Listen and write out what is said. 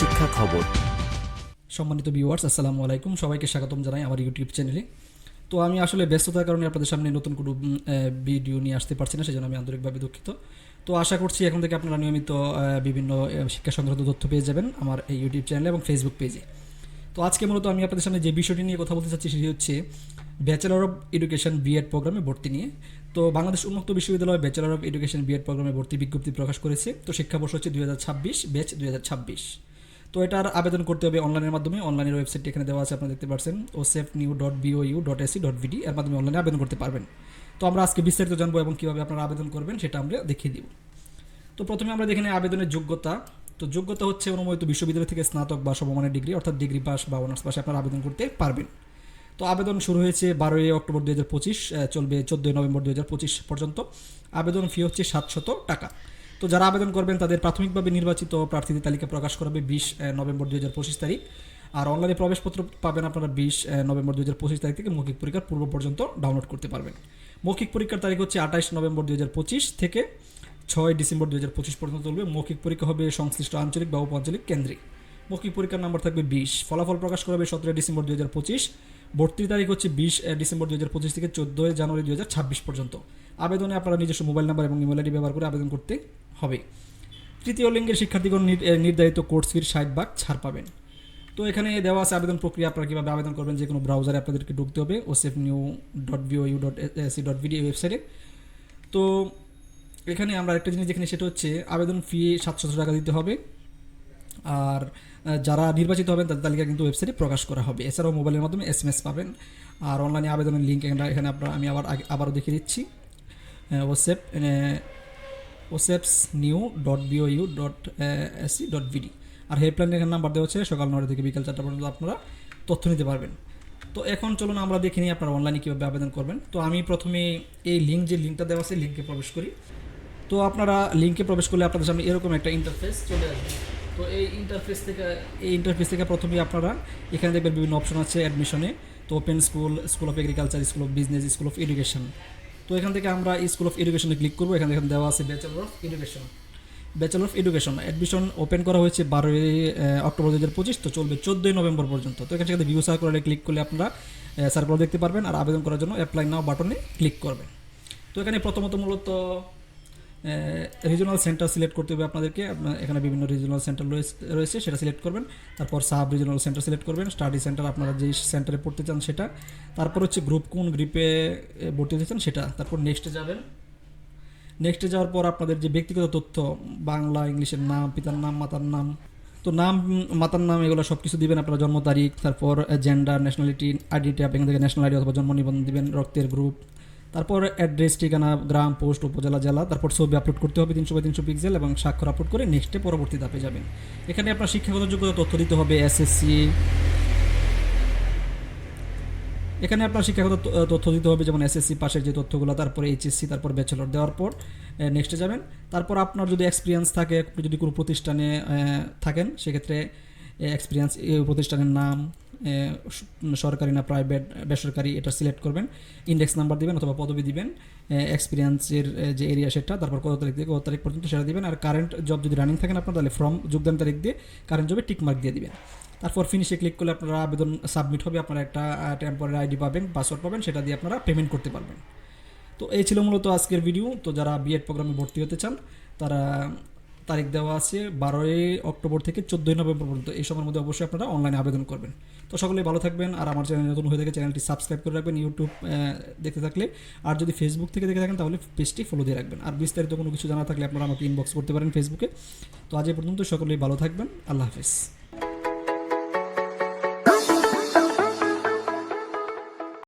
শিক্ষা খবর। সম্মানিত ভিউয়ার্স আসসালামু আলাইকুম। সবাইকে স্বাগতম জানাই আমার ইউটিউব চ্যানেলে। তো আমি আসলে ব্যস্ততার কারণে আপনাদের সামনে নতুন কোনো ভিডিও নিয়ে আসতে পারছি না, সেজন্য আমি আন্তরিকভাবে দুঃখিত। তো আশা করছি এখন থেকে আপনারা নিয়মিত বিভিন্ন শিক্ষা সংক্রান্ত তথ্য পেয়ে যাবেন আমার এই ইউটিউব চ্যানেলে এবং ফেসবুক পেজে তো আজকে মূলত আমি আপনাদের সামনে যে বিষয়টি নিয়ে কথা বলতে চাচ্ছি, সেটি হচ্ছে ব্যাচেলর অফ এডুকেশন বিএড প্রোগ্রামে ভর্তি নিয়ে। তো বাংলাদেশ উন্মুক্ত বিশ্ববিদ্যালয় ব্যাচেলর অফ এডুকেশন বিএড প্রোগ্রামে ভর্তি বিজ্ঞপ্তি প্রকাশ করেছে। তো শিক্ষাবর্ষ হচ্ছে দুই হাজার ছাব্বিশ, ব্যাচ দুই হাজার ছাব্বিশ। তো এটার আবেদন করতে হবে অনলাইনের মাধ্যমে। অনলাইনের ওয়েবসাইটটি এখানে দেওয়া আছে, আপনারা দেখতে পাচ্ছেন O safe new dot B O U dot A C dot B D এর মাধ্যমে অনলাইনে আবেদন করতে পারবেন। তো আমরা আজকে বিস্তারিত জানব এবং কীভাবে আপনারা আবেদন করবেন সেটা আমরা দেখিয়ে দিব। তো প্রথমে আমরা দেখে নিই আবেদনের যোগ্যতা। তো যোগ্যতা হচ্ছে অনুমোদিত বিশ্ববিদ্যালয় থেকে স্নাতক বা সমমানের ডিগ্রি, অর্থাৎ ডিগ্রি পাস বা অনার্স পাশে আপনারা আবেদন করতে পারবেন। তো আবেদন শুরু হয়েছে বারোই অক্টোবর দু হাজার পঁচিশ চলবে চোদ্দোই নভেম্বর দু হাজার পঁচিশ পর্যন্ত। আবেদন ফি হচ্ছে সাতশত টাকা। তো যারা আবেদন করবেন, তাদের প্রাথমিকভাবে নির্বাচিত প্রার্থীদের তালিকা প্রকাশ করাবে বিশ নভেম্বর দুই হাজার পঁচিশ তারিখ। আর অনলাইনে প্রবেশপত্র পাবেন আপনারা বিশ নভেম্বর দুই হাজার পঁচিশ তারিখ থেকে মৌখিক পরীক্ষার পূর্ব পর্যন্ত ডাউনলোড করতে পারবেন। মৌখিক পরীক্ষার তারিখ হচ্ছে আঠাশ নভেম্বর দুই হাজার পঁচিশ থেকে ছয় ডিসেম্বর দুই হাজার পঁচিশ পর্যন্ত চলবে। মৌখিক পরীক্ষা হবে সংশ্লিষ্ট আঞ্চলিক বা উপআঞ্চলিক কেন্দ্রে। মৌখিক পরীক্ষার নাম্বার থাকবে বিশ। ফলাফল প্রকাশ করা হবে সতেরো ডিসেম্বর দুই হাজার পঁচিশ। ভর্তির তারিখ হচ্ছে বিশ ডিসেম্বর দুই হাজার পঁচিশ থেকে চোদ্দোই জানুয়ারি দুই হাজার ছাব্বিশ পর্যন্ত। আবেদনে আপনারা নিজস্ব মোবাইল নাম্বার এবং ইমেল আইডি ব্যবহার করে আবেদন করতে হবে। তৃতীয় লিঙ্গের শিক্ষার্থীগণ নির- নির্ধারিত কোর্স ফির ষাট ভাগ ছাড় পাবেন। তো এখানে দেওয়া আছে আবেদন প্রক্রিয়া, আপনারা কীভাবে আবেদন করবেন যে কোনো ব্রাউজারে আপনাদেরকে ঢুকতে হবে O safe new dot B O U dot A C dot B D ওয়েবসাইটে তো এখানে আমরা একটা জিনিস যেখানে সেটা হচ্ছে আবেদন ফি সাতশো টাকা দিতে হবে। আর যারা নির্বাচিত হবেন তাদের তালিকা কিন্তু ওয়েবসাইটে প্রকাশ করা হবে। এছাড়াও মোবাইলের মাধ্যমে এস এম এস পাবেন। আর অনলাইনে আবেদনের লিঙ্ক এখানে এখানে আপনারা, আমি আবার আবারও দেখিয়ে দিচ্ছি। O sap O saps new dot B O U dot A C dot B D R helpline এখানে নাম্বার দেওয়া হচ্ছে সকাল নটা থেকে বিকাল চারটা পর্যন্ত আপনারা তথ্য নিতে পারবেন। তো এখন চলুন আমরা দেখে নিই আপনারা অনলাইনে কীভাবে আবেদন করবেন। তো আমি প্রথমে এই লিঙ্ক যে লিঙ্কটা দেওয়া আছে লিঙ্কে প্রবেশ করি। তো আপনারা লিঙ্কে প্রবেশ করলে আপনাদের সামনে এরকম একটা ইন্টারফেস চলে আসবে। তো এই ইন্টারফেস থেকে, এই ইন্টারফেস থেকে প্রথমেই আপনারা এখানে দেখবেন বিভিন্ন অপশন আছে অ্যাডমিশনে তো open school school of agriculture school of business school of education তো এখান থেকে আমরা স্কুল অফ এডুকেশনে ক্লিক করব। এখানে এখানে দেওয়া আছে bachelor of education bachelor of education admission open করা হয়েছে বারোই অক্টোবর দু হাজার পঁচিশ, তো চলবে চোদ্দোই নভেম্বর পর্যন্ত। তো এখানে সেখানে ভিউ সার্কুলারে ক্লিক করলে আপনারা সার্কুলার দেখতে পারবেন। আর আবেদন করার জন্য অ্যাপ্লাই নাও বাটনে ক্লিক করবেন। তো এখানে প্রথমত মূলত রিজনাল সেন্টার সিলেক্ট করতে হবে আপনাদেরকে। আপনার এখানে বিভিন্ন রিজনাল সেন্টার রয়েছে সেটা সিলেক্ট করবেন। তারপর সাব রিজনাল সেন্টার সিলেক্ট করবেন। স্টাডি সেন্টার আপনারা যেই সেন্টারে পড়তে চান সেটা। তারপর হচ্ছে গ্রুপ কোন গ্রুপে ভর্তি হতে চান সেটা। তারপর নেক্সটে যাবেন। নেক্সটে যাওয়ার পর আপনাদের যে ব্যক্তিগত তথ্য, বাংলা, ইংলিশের নাম, পিতার নাম, মাতার নাম। তো নাম, মাতার নাম এগুলো সব কিছু দিবেন আপনার, জন্ম তারিখ, তারপর জেন্ডার ন্যাশনালিটি আইডেন্টি আপনি এখান থেকে ন্যাশনাল আইডি অথবা জন্ম নিবন্ধন দিবেন, রক্তের গ্রুপ তারপর অ্যাড্রেস ঠিকানা, গ্রাম পোস্ট উপজেলা, জেলা, তারপর ছবি আপলোড করতে হবে তিনশো বাই তিনশো পিক্সেল এবং স্বাক্ষর আপলোড করে নেক্সটে পরবর্তী ধাপে যাবেন। এখানে আপনার শিক্ষাগত যোগ্যতা, তথ্য দিতে হবে এসএসসি এখানে আপনার শিক্ষাগত তথ্য দিতে হবে, যেমন এসএসসি পাশের যে তথ্যগুলো, তারপরে এইচএসসি তারপর ব্যাচেলর দেওয়ার পর নেক্সটে যাবেন। তারপর আপনার যদি এক্সপিরিয়েন্স থাকে যদি কোনো প্রতিষ্ঠানে থাকেন, সেক্ষেত্রে এক্সপিরিয়েন্স প্রতিষ্ঠানের নাম সরকারি না প্রাইভেট বেসরকারি এটা সিলেক্ট করবেন। ইন্ডেক্স নাম্বার দিবেন অথবা পদবি দিবেন। এক্সপিরিয়েন্সের যে এরিয়া সেটা, তারপর কত তারিখ থেকে কত তারিখ পর্যন্ত সেটা দিবেন। আর কারেন্ট জব যদি রানিং থাকেন আপনার, তাহলে ফর্ম যোগদান তারিখ দিয়ে কারেন্ট জবে টিকমার্ক দিয়ে দিবেন। তারপর ফিনিশে ক্লিক করলে আপনারা আবেদন সাবমিট হবে, আপনারা একটা টেম্পোরারি আইডি পাবেন পাসওয়ার্ড পাবেন, সেটা দিয়ে আপনারা পেমেন্ট করতে পারবেন। তো এই ছিল মূলত আজকের ভিডিও তো যারা বিএড প্রোগ্রামে ভর্তি হতে চান, তারা তারিখ দেওয়া আছে বারোই অক্টোবর থেকে চোদ্দোই নভেম্বর পর্যন্ত। এই সময়ের মধ্যে অবশ্যই আপনারা অনলাইনে আবেদন করবেন। তো সকলেই ভালো থাকবেন আর আমার চ্যানেল নতুন হয়ে থাকে চ্যানেলটি সাবস্ক্রাইব করে রাখবেন ইউটিউব দেখতে থাকলে। আর যদি ফেসবুক থেকে দেখে থাকেন তাহলে পেজটি ফলো দিয়ে রাখবেন। আর বিস্তারিত কোনো কিছু জানা থাকলে আপনারা আমাকে ইনবক্স করতে পারেন ফেসবুকে তো আজ পর্যন্ত সকলেই ভালো থাকবেন। আল্লাহ হাফেজ।